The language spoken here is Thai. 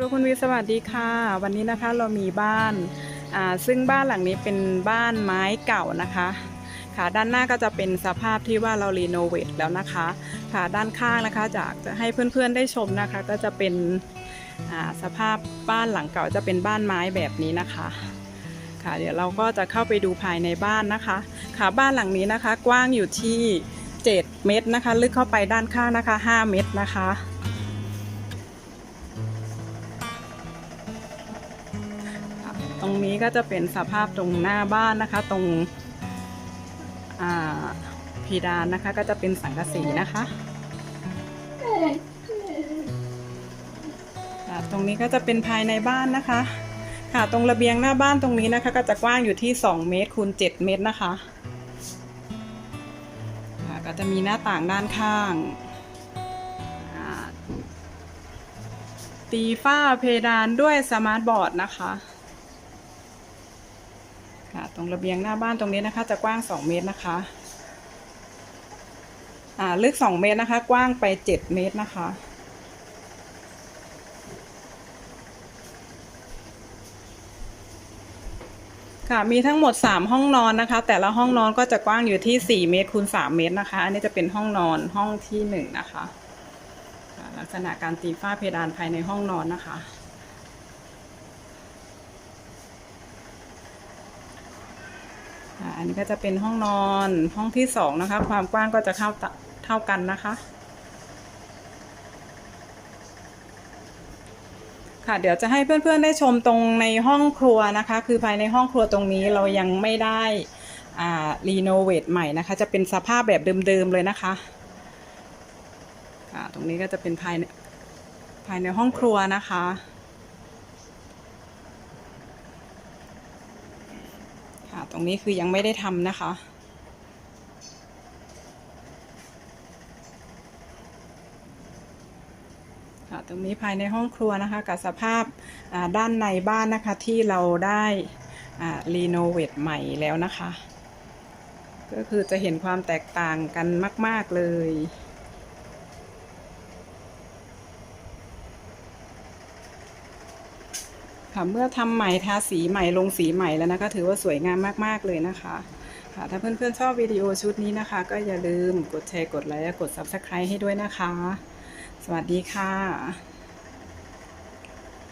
ครูคุณวีสวัสดีค่ะ วันนี้นะคะเรามีบ้านอ่าซึ่งบ้านหลังนี้เป็นบ้านไม้เก่านะคะค่ะด้านหน้าก็จะเป็นสภาพที่ว่าเรารีโนเวทแล้วนะคะค่ะด้านข้างนะคะจากจะให้เพื่อนๆได้ชมนะคะ ก็จะเป็นอ่าสภาพบ้านหลังเก่าจะเป็นบ้านไม้แบบนี้นะคะค่ะเดี๋ยวเราก็จะเข้าไปดูภายในบ้านนะคะ ค่ะบ้านหลังนี้นะคะ กว้างอยู่ที่ 7 เมตรนะคะ ลึกเข้าไปด้านข้างนะคะ 5 เมตรนะคะ รงนี้ก็จะเป็นสภาพตรงหน้าบ้านนะคะ ตรงเพดานนะคะ ก็จะเป็นสังกะสีนะคะตรงนี้ก็จะเป็นภายในบ้านนะคะ ค่ะตรงระเบียงหน้าบ้านตรงนี้นะคะ ก็จะกว้างอยู่ที่ 2 เมตรคูณ7เมตรนะคะค่ะก็จะมีหน้าต่างด้านข้างตีฝ้าเพดานด้วยสมาร์ทบอร์ดนะคะ ตรงระเบียงหน้าบ้านตรงนี้นะคะ จะกว้าง 2 เมตรนะคะ อ่าลึก 2 เมตรนะคะ กว้างไป 7 เมตรนะคะ ค่ะมีทั้งหมด 3 ห้องนอนนะคะ แต่ละห้องนอนก็จะกว้างอยู่ที่ 4 เมตรคูณ3เมตรนะคะ อันนี้จะเป็นห้องนอนห้องที่ 1 นะคะคะลักษณะการตีฝ้าเพดานภายในห้องนอนนะคะ อ่าอันนี้ก็จะเป็นห้องนอนห้องที่สองนะคะ ความกว้างก็จะเท่าเท่ากันนะคะ ค่ะเดี๋ยวจะให้เพื่อนๆได้ชมตรงในห้องครัวนะคะ คือภายในห้องครัวตรงนี้เรายังไม่ได้รีโนเวทใหม่นะคะ จะเป็นสภาพแบบเดิมๆเลยนะคะค่ะตรงนี้ก็จะเป็นภายในภายในห้องครัวนะคะ ค่ะตรงนี้คือยังไม่ได้ทำนะคะ ตรงนี้ภายในห้องครัวนะคะกับสภาพด้านในบ้านนะคะที่เราได้รีโนเวทใหม่แล้วนะคะ ก็คือจะเห็นความแตกต่างกันมาก ๆ เลย ค่ะเมื่อทำใหม่ทาสีใหม่ลงสีใหม่แล้วนะคะถือว่าสวยงามมากๆเลยนะคะค่ะถ้าเพื่อนๆชอบวิดีโอชุดนี้นะคะ ก็อย่าลืมกดแชร์กดไลค์กด Subscribe ให้ด้วยนะคะ สวัสดีค่ะ